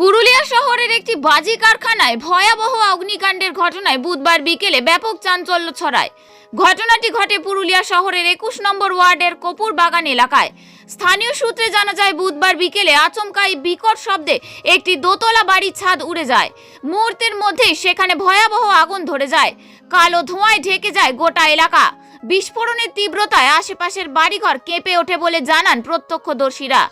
পুরুলিয়া শহরের একটি বাজি কারখানায় ভয়াবহ অগ্নিকাণ্ডের ঘটনায় বুধবার বিকেলে ব্যাপক চাঞ্চল্য ছড়ায়। ঘটনাটি ঘটে পুরুলিয়া শহরের একুশ নম্বর ওয়ার্ডের কপুর বাগান এলাকায়। স্থানীয় সূত্রে জানা যায় বুধবার বিকেলে আচমকাই বিকট শব্দে একটি দোতলা বাড়ির ছাদ উড়ে যায়। মুহূর্তের মধ্যেই সেখানে ভয়াবহ আগুন ধরে যায়। কালো ধোঁয়ায় ঢেকে যায় গোটা এলাকা। বিস্ফোরণের তীব্রতায় আশেপাশের বাড়িঘর কেঁপে ওঠে বলে জানান প্রত্যক্ষদর্শীরা।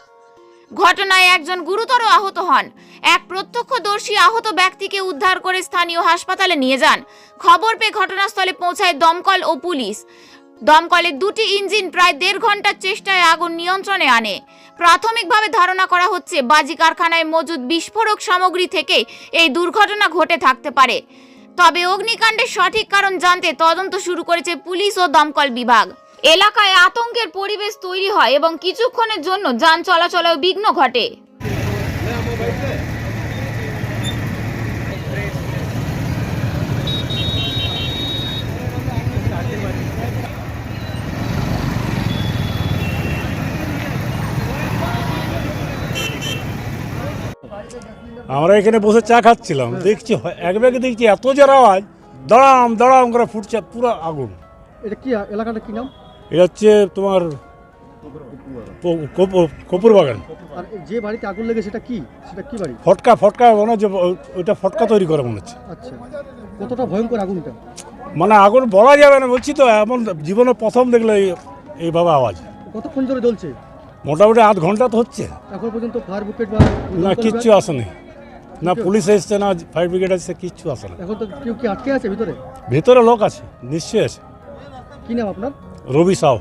ঘটনায় একজন গুরুতর আহত হন। এক প্রত্যক্ষদর্শী আহত ব্যক্তিকে উদ্ধার করে স্থানীয় হাসপাতালে নিয়ে যান। খবর পেয়ে ঘটনাস্থলে পৌঁছায় দমকল ও পুলিশ। দমকলের দুটি ইঞ্জিন প্রায় দেড় ঘণ্টার চেষ্টায় আগুন নিয়ন্ত্রণে আনে। প্রাথমিকভাবে ধারণা করা হচ্ছে, বাজি কারখানায় মজুদ বিস্ফোরক সামগ্রী থেকে এই দুর্ঘটনা ঘটে থাকতে পারে। তবে অগ্নিকাণ্ডের সঠিক কারণ জানতে তদন্ত শুরু করেছে পুলিশ ও দমকল বিভাগ। এলাকায় আতঙ্কের পরিবেশ তৈরি হয় এবং কিছুক্ষণের জন্য যান চলাচলেও বিঘ্ন ঘটে। আমরা এখানে বসে চা খাচ্ছিলাম দেখছি এক ব্যাগে দেখছি এত জোর আওয়াজ দাঁড়াম দাঁড়াম করে ফুটছে পুরো আগুন। এটা কি এলাকাটা কি নাম? এটা হচ্ছে তোমার কপুর বাগান। আর যে বাড়িতে আগুন লেগে সেটা কি? সেটা কি বাড়ি? ফটকা ফটকা মনে হচ্ছে ওইটা ফটকা তৈরি করে মনে হচ্ছে। আচ্ছা কতটা ভয়ঙ্কর আগুনটা মানে আগুন বলা যাবে না বলছি তো এমন জীবনে প্রথম দেখলে এই- এইভাবে আওয়াজ। কতক্ষণ ধরে জ্বলছে? মোটামুটি আধ ঘণ্টা তো হচ্ছে। এখন পর্যন্ত ফায়ার ব্রিগেড বা না কিচ্ছু আসেনি। না পুলিশ এসছে না ফায়ার ব্রিগেড আসছে কিচ্ছু আসে না এখন তো কেউ কি আটকে আছে ভিতরে? ভেতরে লোক আছে নিশ্চয়ই আছে। কি নাম আপনার? রবি সাউ।